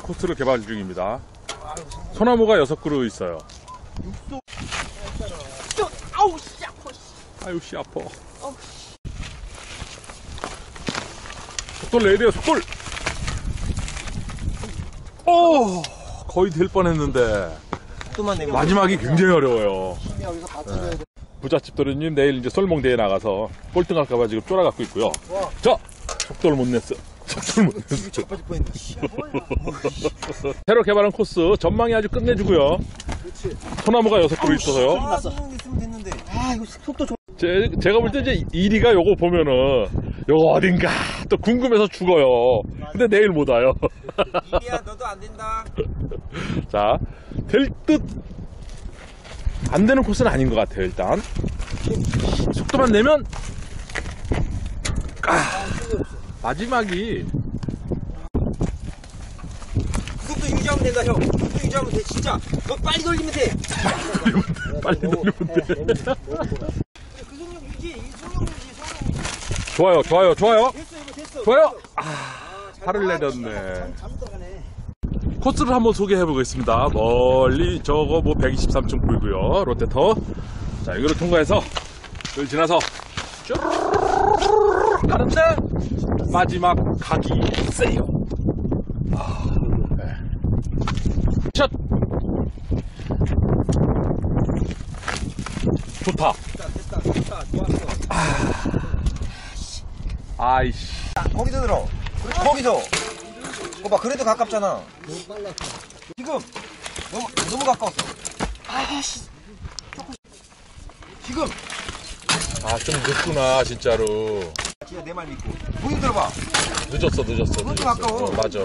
코스를 개발 중입니다. 소나무가 6그루 있어요. 아우 씨 아파 씨. 아유, 씨, 아파. 속돌 내야 돼요, 속돌! 오! 거의 될 뻔했는데. 마지막이 굉장히 어려워요. 돼. 부잣집 도련님 내일 이제 썰몽대에 나가서 꼴등 할까봐 지금 쫄아갖고 있고요. 자! 속도를 못 냈어. 새로 개발한 코스 전망이 아주 끝내주고요. 소나무가 여섯 그루 있어서요. 아, 이거 속도 좀. 제, 제가 볼 때 이제 1위가 요거 보면은 요거 어딘가 또 궁금해서 죽어요. 근데 내일 못 와요. 이리야, 너도 안 된다. 자, 될 듯 안 되는 코스는 아닌 것 같아요, 일단. 속도만 내면 아, 마지막이 속도 유지하면 된다, 형. 속도 유지하면 돼, 진짜. 너 빨리 돌리면 돼. 빨리 돌리면 돼. 그 속력 유지, 이 속력 유지, 속력 유지. 좋아요, 좋아요, 좋아요. 됐어, 이거 됐어. 좋아요. 아, 가. 내렸네. 잘못 들어가네. 코스를 한번 소개해 보겠습니다. 멀리 저거 뭐 123층 보이고요. 롯데터. 자, 여기를 통과해서 여기 지나서 쭈르르르 가는데 마지막 각이 세요. 아, 네. 샷. 좋다. 됐다, 됐다. 좋았어. 아이씨. 거기서 들어. 그렇지, 거기서. 오빠, 그래도 가깝잖아. 지금, 너무, 너무 가까웠어. 아씨. 지금. 아, 좀 늦구나, 진짜로. 진짜 내 말 믿고. 거기서 들어봐. 늦었어, 늦었어. 늦었어. 가까워. 어, 맞아.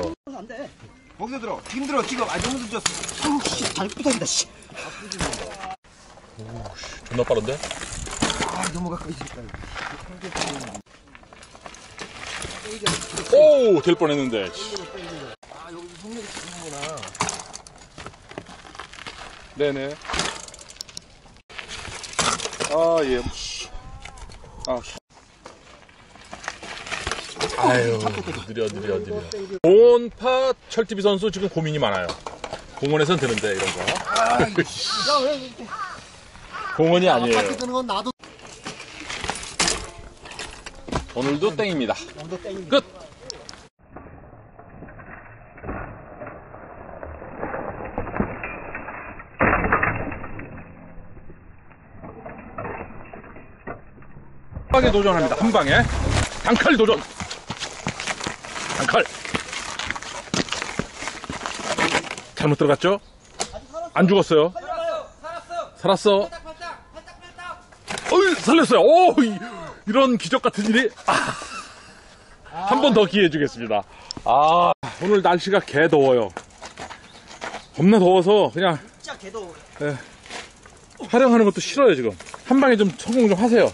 거기서 들어. 지금 들어, 지금. 아, 너무 늦었어. 아우, 씨. 잘 부탁이다, 씨. 존나 빠른데? 아, 너무 가까이 있었다. 오, 될 뻔했는데. 아, 여기 속력이 죽는구나. 네네. 아, 예. 아. 아유, 느려, 느려, 느려. 공원파 철TV 선수 지금 고민이 많아요. 공원에선 되는데, 이런 거. 공원이 아니에요. 끄는 건 나도. 오늘도 땡입니다. 너도 땡이. 끝! 한 방에 도전합니다. 한 방에. 단칼 도전. 단칼. 잘못 들어갔죠? 안 죽었어요. 살았어. 어이, 살렸어요. 오, 이- 이런 기적 같은 일이. 아. 한 번 더 기회 주겠습니다. 아, 오늘 날씨가 개 더워요. 겁나 더워서 그냥 진짜 개도. 촬영하는 것도 싫어요, 지금. 한 방에 좀 성공 좀 하세요.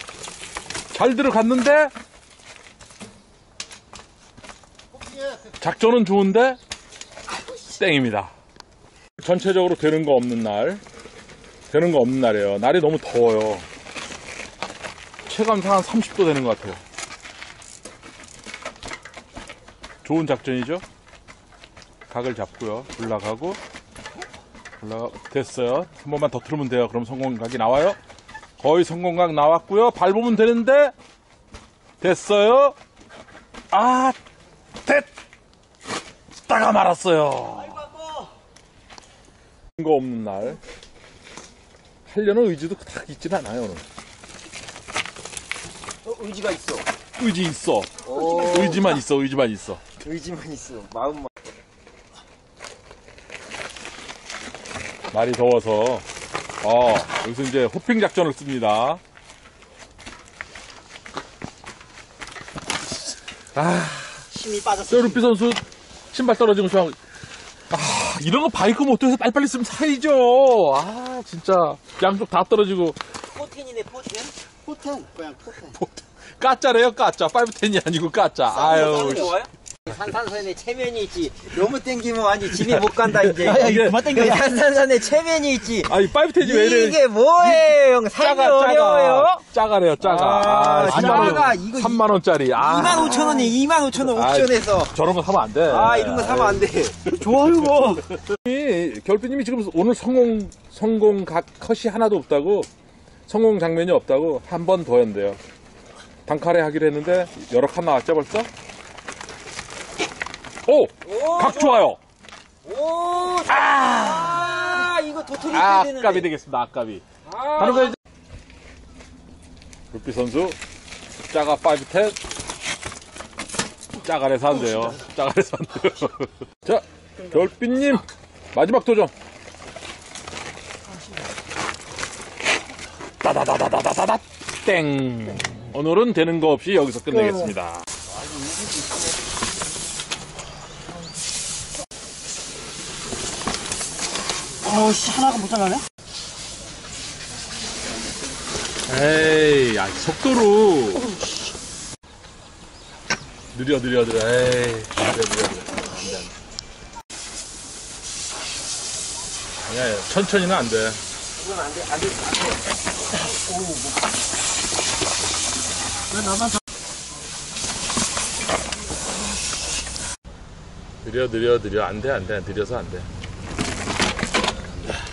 잘 들어갔는데, 작전은 좋은데, 땡입니다. 전체적으로 되는 거 없는 날, 되는 거 없는 날이에요. 날이 너무 더워요. 체감상 한 30도 되는 것 같아요. 좋은 작전이죠? 각을 잡고요. 올라가고, 올라가, 됐어요. 한 번만 더 틀으면 돼요. 그럼 성공각이 나와요. 거의 성공각 나왔고요. 밟으면 되는데, 됐어요. 아, 됐! 다가 말았어요. 거 없는 날. 하려는 의지도 딱 있진 않아요, 오늘. 어, 의지가 있어. 의지 있어. 오. 의지만 있어, 의지만 있어. 의지만 있어. 마음만. 날이 더워서, 어, 여기서 이제 호핑 작전을 씁니다. 힘이 빠졌어. 세루피 선수 신발 떨어지고 저, 아, 이런 거 바이크 모터에서 빨리빨리 쓰면 살이죠. 아, 진짜. 양쪽 다 떨어지고. 포텐이네, 포텐. 포텐 그냥 포텐 까짜래요, 까짜. 510이 아니고 까짜. 아유. 좋아요? 산산선에 체면이 있지. 너무 땡기면 완전 집에 못 간다 이제. 야, 이게- 그만 땡겨. 야. 산산선에 체면이 있지. 아이 파이브 텐이 왜 이래? 이게 뭐예요, 형? 짜가 어려워요? 짜가 짜가래요 짜가. 아, 3만 짜가. 원, 이거 3만 원짜리. 아 2만 5천 원이 2만 5천 원 옥션에서. 저런 거 사면 안 돼. 아, 이런 거 사면 안 돼. 좋아요, 뭐. 이 결비님이 지금 오늘 성공 성공 각 컷이 하나도 없다고 성공 장면이 없다고 한 번 더 했는데요. 단칼에 하기로 했는데 여러 칸 나왔죠 벌써? 오! 오, 각 좋아요. 오, 아, 이거 도토리 아, 되는데. 아깝이 되겠습니다. 아깝이. 아, 하는 거 이제 루피 선수 짜가 5텐 짜가래서 한대요. 짜가래서 한대요. 자, 결비님 마지막 도전. 따다다다다다다다 땡. 오늘은 되는 거 없이 여기서 끝내겠습니다. 어씨, 하나가 못 잘라네? 에이, 야, 속도로. 느려, 느려, 느려. 에이, 느려, 느려, 느려. 안 돼, 안 돼. 아니야, 천천히는 안 돼. 이건 안 돼, 안 돼. 왜 나만 자... 느려, 느려, 느려. 안 돼, 안 돼. 느려서 안 돼.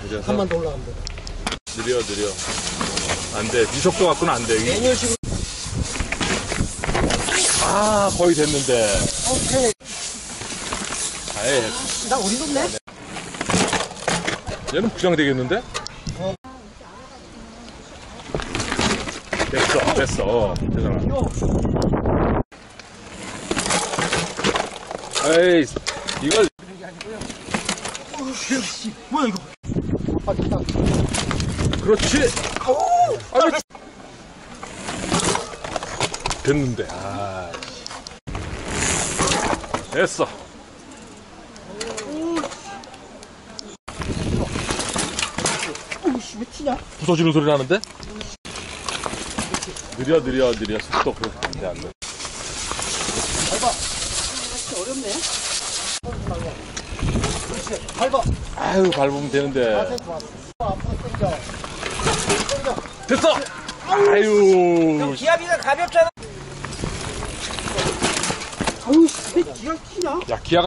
느려서. 한번 더 올라가면 돼. 느려, 느려. 안 돼. 이 속도 갖고는 안 돼. 아, 거의 됐는데. 오케이. 아예, 나 어디 뒀네? 얘는 그냥 되겠는데? 됐어, 됐어. 되잖아. 에이, 이걸, 뭐야, 이거? 아빠, 됐다. 그렇지! 아유, 됐는데, 아. 됐어. 오씨, 왜 튀냐? 부서지는 소리 나는데? 느려, 느려, 느려. 속도 그렇게 안 돼, 안 돼. 어렵네. 밟아. 아유, 밟으면 되는데. 자세 좋았어. 앞으로 당겨. 됐어! 아유. 기압이가 가볍잖아. 아우, 씨, 왜 기가 튀냐? 야, 기아가